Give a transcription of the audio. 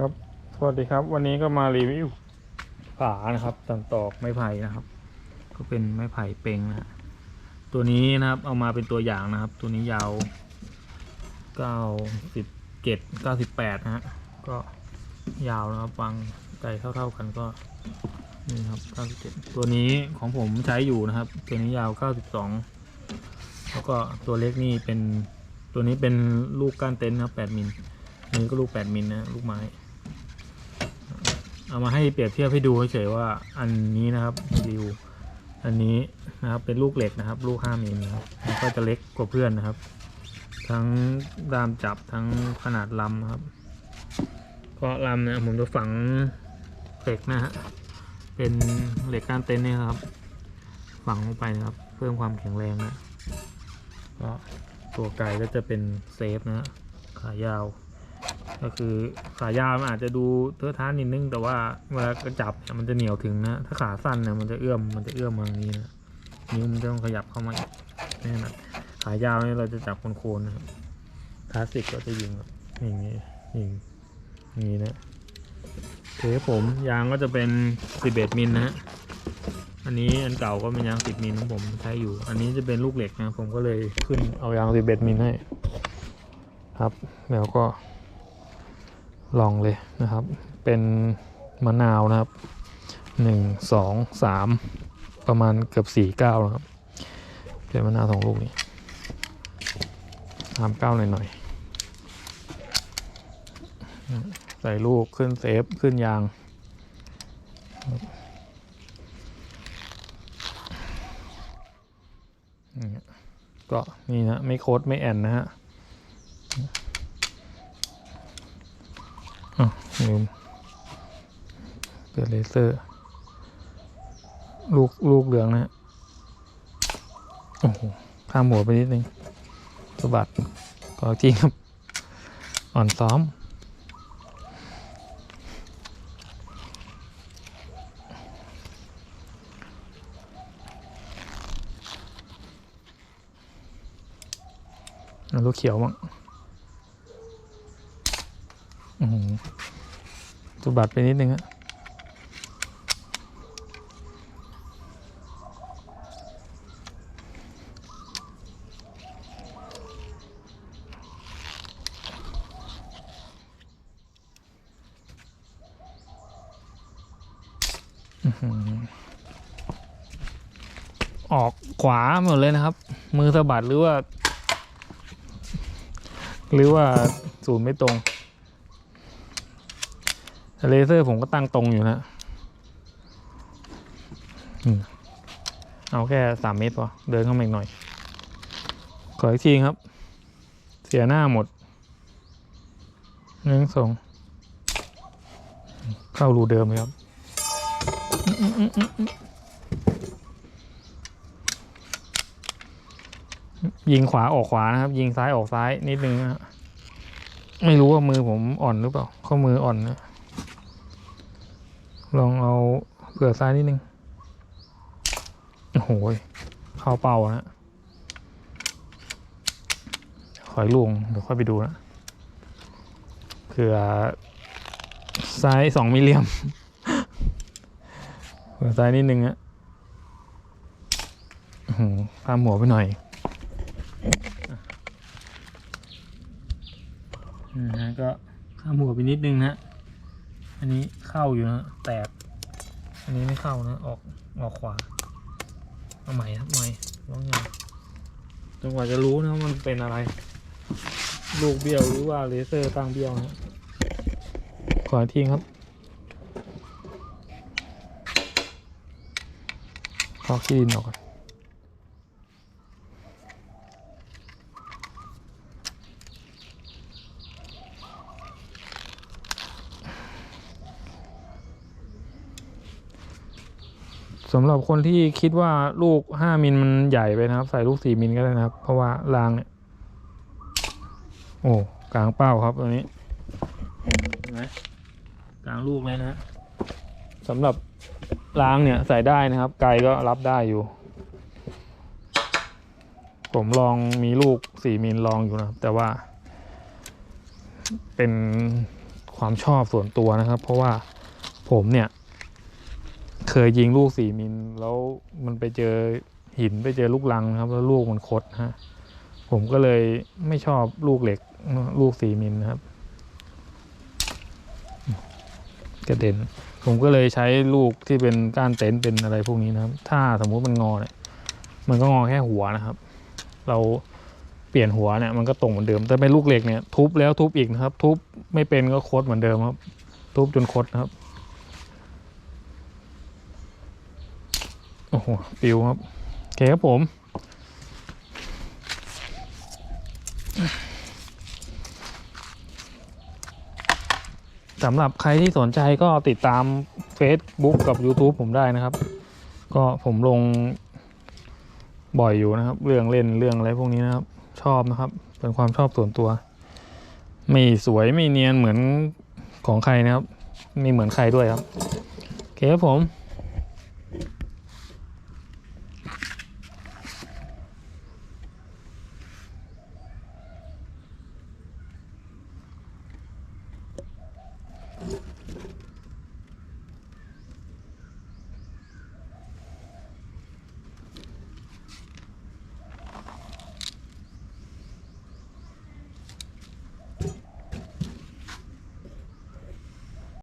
ครับ สวัสดีครับ วันนี้ก็มารีวิวฝานะครับตันตอกไม้ไผ่นะครับ ก็เป็นไม้ไผ่เปงนะฮะตัวนี้นะครับ เอามาเป็นตัวอย่างนะครับ ตัวนี้ยาวเก้าสิบเจ็ดเก้าสิบแปดนะฮะ ก็ยาวนะครับวางใจเท่าๆกันก็นี่ครับเก้าสิบเจ็ดตัวนี้ของผมใช้อยู่นะครับ ตัวนี้ยาวเก้าสิบสองแล้วก็ตัวเล็กนี่เป็นตัวนี้เป็นลูกก้านเต็นท์นะครับแปดมิลนนี้ก็ลูกแปดมิลนะลูกไม้ เอามาให้เปรียบเทียบให้ดูเฉยๆว่าอันนี้นะครับดิวอันนี้นะครับเป็นลูกเหล็กนะครับ ลูกห้ามิลนะครับมันก็จะเล็กกว่าเพื่อนนะครับ ทั้งดามจับทั้งขนาดลำนะครับ ก็ลำเนี่ยผมจะฝังเหล็กนะฮะเป็นเหล็กก้านเต็นท์เนี่ยครับ ฝังลงไปนะครับ เพิ่มความแข็งแรงนะก็ตัวไก่ก็จะเป็นเซฟนะฮะขายาว ก็คือขายาวมันอาจจะดูเทอะท้านิดนึง แต่ว่าเวลากระจับมันจะเหนียวถึงนะ ถ้าขาสั้นเนี่ยมันจะเอื้อมมันจะเอื้อมมาอย่างนี้นะนิ้วมันจะต้องขยับเข้ามาอีกนี่นะขายาวเนี่ยเราจะจับโคนๆนะครับคลาสสิกก็จะยิงแบบอย่างนี้ยิงอย่างนี้นะเทปผมยางก็จะเป็น 11มิลนะฮะอันนี้อันเก่าก็เป็นยาง 10มิลของผมใช้อยู่ อันนี้จะเป็นลูกเหล็กนะ ผมก็เลยขึ้นเอายาง 11มิลให้ ครับแล้วก็ ลองเลยนะครับ เป็นมะนาวนะครับหนึ่งสองสามประมาณเกือบสี่เก้าแล้วครับเป็นมะนาวสองลูกนี้สามเก้าหน่อยๆใส่ลูกขึ้นเซฟขึ้นยางก็นี่นะ ไม่โคดไม่แอนนะฮะ อะ ลืมเปิดเลเซอร์ ลูก ลูกเหลืองนะโอ้โห ข้ามหัวไปนิดนึงสะบัดก็จริงครับ อ่อนซ้อม ลูกเขียวมั้ง อืมสะบัดไปนิดนึงฮะออหือออกขวาหมดเลยนะครับ มือสะบัดหรือว่า หรือว่า ศูนย์ไม่ตรง เลเซอร์ผมก็ตั้งตรงอยู่นะเอาแค่สามเมตรพอ เดินเข้ามาอีกหน่อย ขออีกทีครับ เสียหน้าหมดหนึ่งสองเข้ารูเดิมเลยครับ ยิงขวาออกขวานะครับ ยิงซ้ายออกซ้ายนิดนึงนะไม่รู้ว่ามือผมอ่อนหรือเปล่า ข้อมืออ่อนนะ ลองเอาเผื่อซ้ายนิดนึง โอ้โหเข้าเป้านะขอยลุงเดี๋ยวค่อยไปดูนะเผื่อซ้ายสองมิลเลียมเผื่อซ้ายนิดนึงอะอื้อหือข้ามหัวไปหน่อยนะฮะก็ข้ามหัวไปนิดนึงนะ นนี้เข้าอยู่นะแตก อันนี้ไม่เข้านะออกออกขวา เอาใหม่ครับใหม่ร้องยังจนกว่าจะรู้นะมันเป็นอะไร ลูกเบี้ยวหรือว่าเลเซอร์ตั้งเบี้ยวนะขออีกทีครับขอขี้ดินออกก่อน สำหรับคนที่คิดว่าลูกห้ามิลมันใหญ่ไปนะครับ ใส่ลูกสี่มิลก็ได้นะครับ เพราะว่ารางเนี่ยโอ้กลางเป้าครับตัวนี้เห็นไหมกลางลูกเลยนะฮะสำหรับรางเนี่ยใส่ได้นะครับ ไกลก็รับได้อยู่ ผมลองมีลูกสี่มิลลองอยู่นะครับ แต่ว่า เป็นความชอบส่วนตัวนะครับ เพราะว่าผมเนี่ย เคยยิงลูกสี่มิลแล้วมันไปเจอหินไปเจอลูกลังครับ แล้วลูกมันคดฮะ ผมก็เลยไม่ชอบลูกเหล็ก ลูกสี่มิลนะครับกระเด็น ผมก็เลยใช้ลูกที่เป็นก้านเต็นท์เป็นอะไรพวกนี้นะครับ ถ้าสมมุติมันงอเนี่ยมันก็งอแค่หัวนะครับ เราเปลี่ยนหัวเนี่ยมันก็ตรงเหมือนเดิม แต่เป็นลูกเหล็กเนี่ยทุบแล้วทุบอีกนะครับ ทุบไม่เป็นก็โคดเหมือนเดิมครับ ทุบจนโคดนะครับ โอ้โหปิวครับโอเคครับผมสำหรับใครที่สนใจก็ติดตาม Facebook กับ YouTube ผมได้นะครับ ก็ผมลงบ่อยอยู่นะครับ เรื่องเล่นเรื่องอะไรพวกนี้นะครับ ชอบนะครับ เป็นความชอบส่วนตัว ไม่สวยไม่เนียนเหมือนของใครนะครับ ไม่เหมือนใครด้วยครับ โอเคครับผม